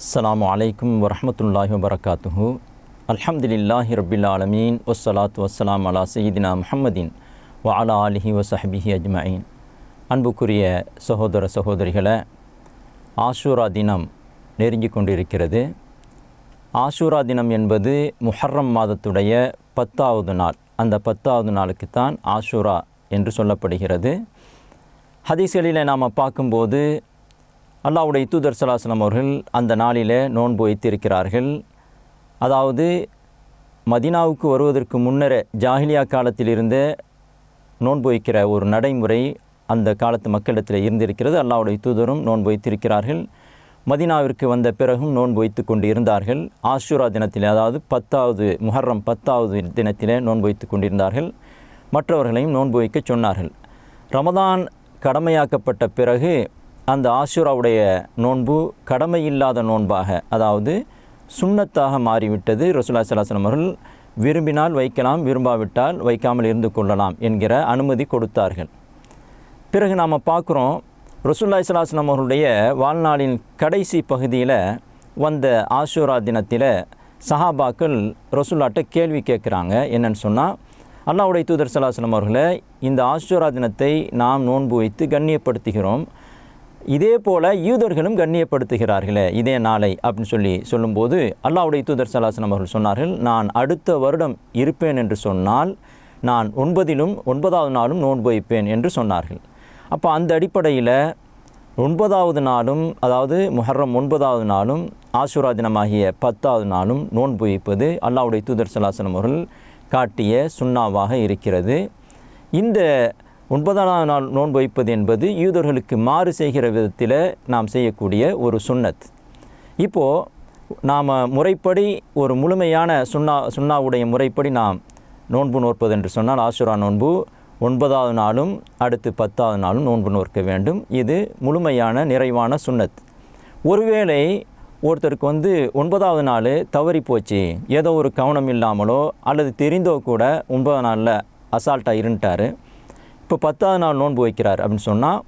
அஸ்லாம் அலைக்கும் வரமத்துல்லாஹி வபரகாத்துஹு அல்ஹம்துலில்லாஹி ரபில் ஆலமீன் வஸ்ஸலாத்து வஸ்ஸலாம் அலா சயீதினா முஹம்மதின் வ அலா ஆலிஹி வசஹபிஹி அஜ்மயின் அன்புக்குரிய சகோதர சகோதரிகளை ஆஷூரா தினம் நெருங்கி கொண்டிருக்கிறது. ஆஷூரா தினம் என்பது முஹர்ரம் மாதத்துடைய பத்தாவது நாள். அந்த பத்தாவது நாளுக்குத்தான் ஆஷூரா என்று சொல்லப்படுகிறது. ஹதீஸ்களில் நாம் பார்க்கும்போது அல்லாவுடைய தூதர் சலாசலம் அவர்கள் அந்த நாளில் நோன்பு வைத்திருக்கிறார்கள். அதாவது மதினாவுக்கு வருவதற்கு முன்னரே ஜாகிலியா காலத்தில் இருந்த நோன்பு வைக்கிற ஒரு நடைமுறை அந்த காலத்து மக்களிடத்தில் இருந்திருக்கிறது. அல்லாவுடைய தூதரும் நோன்பு வைத்திருக்கிறார்கள். மதினாவிற்கு வந்த பிறகும் நோன்பு வைத்து கொண்டு இருந்தார்கள் ஆஷூரா தினத்தில் அதாவது பத்தாவது முஹர்ரம் பத்தாவது தினத்தில் நோன்பு வைத்து கொண்டிருந்தார்கள். மற்றவர்களையும் நோன்பு வைக்க சொன்னார்கள். ரமதான் கடமையாக்கப்பட்ட பிறகு அந்த ஆஷூராவுடைய நோன்பு கடமை இல்லாத நோன்பாக அதாவது சுண்ணத்தாக மாறிவிட்டது. ரசூல்லா சலாசலம் அவர்கள் விரும்பினால் வைக்கலாம் விரும்பாவிட்டால் வைக்காமல் இருந்து கொள்ளலாம் என்கிற அனுமதி கொடுத்தார்கள். பிறகு நாம் பார்க்குறோம் ரசூல்லா சலாஸ்லாம் அவர்களுடைய வாழ்நாளின் கடைசி பகுதியில் வந்த ஆஷூரா தினத்தில் சஹாபாக்கள் ரசூல்லாட்ட கேள்வி கேட்குறாங்க. என்னன்னு சொன்னால் அல்லாவுடைய தூதர் சலாஸ்லம் அவர்களை இந்த ஆஷூரா தினத்தை நாம் நோன்பு வைத்து கண்ணியப்படுத்துகிறோம். இதே போல் யூதர்களும் கண்ணியப்படுத்துகிறார்களே இதே நாளை அப்படின்னு சொல்லி சொல்லும்போது அல்லாவுடைய தூதர் சலாசனம் அவர்கள் சொன்னார்கள் நான் அடுத்த வருடம் இருப்பேன் என்று சொன்னால் நான் ஒன்பதிலும் ஒன்பதாவது நாளும் நோன்பு வைப்பேன் என்று சொன்னார்கள். அப்போ அந்த அடிப்படையில் ஒன்பதாவது நாளும் அதாவது முஹர்ரம் ஒன்பதாவது நாளும் ஆசுரா தினமாகிய பத்தாவது நாளும் நோன்பு வைப்பது அல்லாவுடைய தூதர் சலாசனம் அவர்கள் காட்டிய சுண்ணாவாக இருக்கிறது. இந்த ஒன்பதாம் நாள் நோன்பு வைப்பது என்பது யூதர்களுக்கு மாறு செய்கிற விதத்தில் நாம் செய்யக்கூடிய ஒரு சுன்னத். இப்போது நாம் முறைப்படி ஒரு முழுமையான சுண்ணா சுண்ணாவுடைய முறைப்படி நாம் நோன்பு நோற்பது என்று சொன்னால் ஆசுரா நோன்பு ஒன்பதாவது நாளும் அடுத்து பத்தாவது நாளும் நோன்பு நோற்க வேண்டும். இது முழுமையான நிறைவான சுண்ணத் ஒருவேளை ஒருத்தருக்கு வந்து ஒன்பதாவது நாள் தவறி போச்சு ஏதோ ஒரு கவனம் இல்லாமலோ அல்லது தெரிந்தோ கூட ஒன்பதாவது நாளில் அசால்ட்டாக இருந்துட்டார். இப்போ பத்தாவது நாள் நோன்பு வைக்கிறார் அப்படின்னு சொன்னால்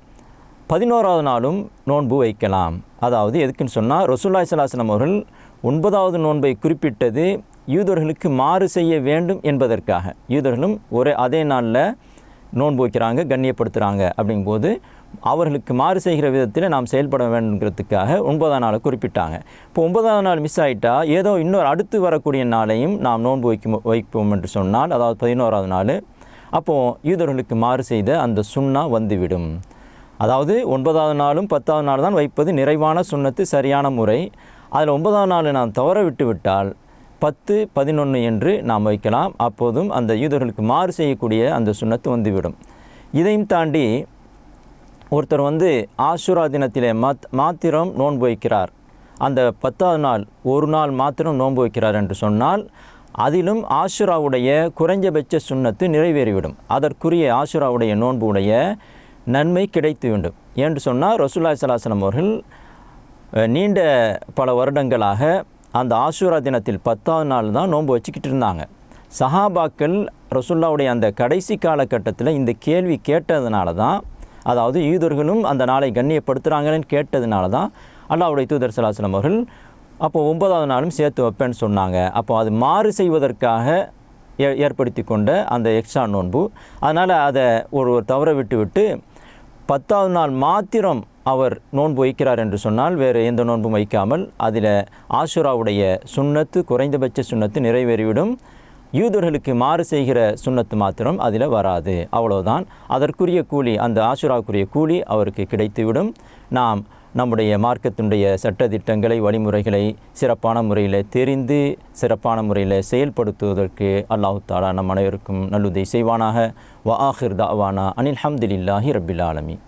பதினோராவது நாளும் நோன்பு வைக்கலாம். அதாவது எதுக்குன்னு சொன்னால் ரசூல்லாய் சலாசனம் அவர்கள் ஒன்பதாவது நோன்பை குறிப்பிட்டது யூதர்களுக்கு மாறு செய்ய வேண்டும் என்பதற்காக. யூதர்களும் ஒரே அதே நாளில் நோன்பு வைக்கிறாங்க கண்ணியப்படுத்துகிறாங்க அப்படிங்கும்போது அவர்களுக்கு மாறு செய்கிற விதத்தில் நாம் செயல்பட வேண்டுங்கிறதுக்காக ஒன்பதாம் நாளை குறிப்பிட்டாங்க. இப்போ ஒன்பதாம் நாள் மிஸ் ஆகிட்டால் ஏதோ இன்னொரு அடுத்து வரக்கூடிய நாளையும் நாம் நோன்பு வைக்கும் வைப்போம் என்று சொன்னால் அதாவது பதினோராவது நாள் அப்போது யூதர்களுக்கு மாறு செய்த அந்த சுண்ணா வந்துவிடும். அதாவது ஒன்பதாவது நாளும் பத்தாவது நாள் தான் வைப்பது நிறைவான சுண்ணத்து சரியான முறை. அதில் ஒன்பதாவது நாள் நாம் தவற விட்டு விட்டால் பத்து பதினொன்று என்று நாம் வைக்கலாம். அப்போதும் அந்த யூதர்களுக்கு மாறு செய்யக்கூடிய அந்த சுண்ணத்து வந்துவிடும். இதையும் தாண்டி ஒருத்தர் வந்து ஆசுரா தினத்திலே மாத் மாத்திரம் நோன்பு வைக்கிறார். அந்த பத்தாவது நாள் ஒரு நாள் மாத்திரம் நோன்பு வைக்கிறார் என்று சொன்னால் அதிலும் ஆசுராவுடைய குறைஞ்சபட்ச சுண்ணத்து நிறைவேறிவிடும். அதற்குரிய ஆசுராவுடைய நோன்புடைய நன்மை கிடைத்து வேண்டும். என்று சொன்னால் ரசுல்லா சலாசலம் அவர்கள். நீண்ட பல வருடங்களாக அந்த ஆசுரா தினத்தில் பத்தாவது நாள் தான் நோன்பு வச்சுக்கிட்டு இருந்தாங்க. சஹாபாக்கள் ரசுல்லாவுடைய அந்த கடைசி காலகட்டத்தில் இந்த கேள்வி கேட்டதுனால தான் அதாவது யூதர்களும் அந்த நாளை கண்ணியப்படுத்துகிறாங்கன்னு கேட்டதுனால தான் அல்லாவுடைய தூதர் சலாசலம் அவர்கள் அப்போ ஒன்பதாவது நாளும் சேர்த்து வைப்பேன்னு சொன்னாங்க. அப்போ அது மாறு செய்வதற்காக ஏ ஏற்படுத்தி கொண்ட அந்த எக்ஸ்ட்ரா நோன்பு. அதனால் அதை ஒரு ஒரு தவற விட்டுவிட்டு பத்தாவது நாள் மாத்திரம் அவர் நோன்பு வைக்கிறார் என்று சொன்னால் வேறு எந்த நோன்பும் வைக்காமல் அதில் ஆசுராவுடைய சுண்ணத்து குறைந்தபட்ச சுண்ணத்து நிறைவேறிவிடும். யூதர்களுக்கு மாறு செய்கிற சுண்ணத்து மாத்திரம் அதில் வராது. அவ்வளோதான் அதற்குரிய கூலி அந்த ஆசுராவுக்குரிய கூலி அவருக்கு கிடைத்துவிடும். நாம் நம்முடைய மார்க்கத்தினுடைய சட்டத்திட்டங்களை வழிமுறைகளை சிறப்பான முறையில் தெரிந்து சிறப்பான முறையில் செயல்படுத்துவதற்கு அல்லாஹு தாலா நம் அனைவருக்கும் நல்லுதை செய்வானாக. வ ஆஹிர் தாவானா அனில் ஹம்துலில்லாஹி ரபில் ஆலமி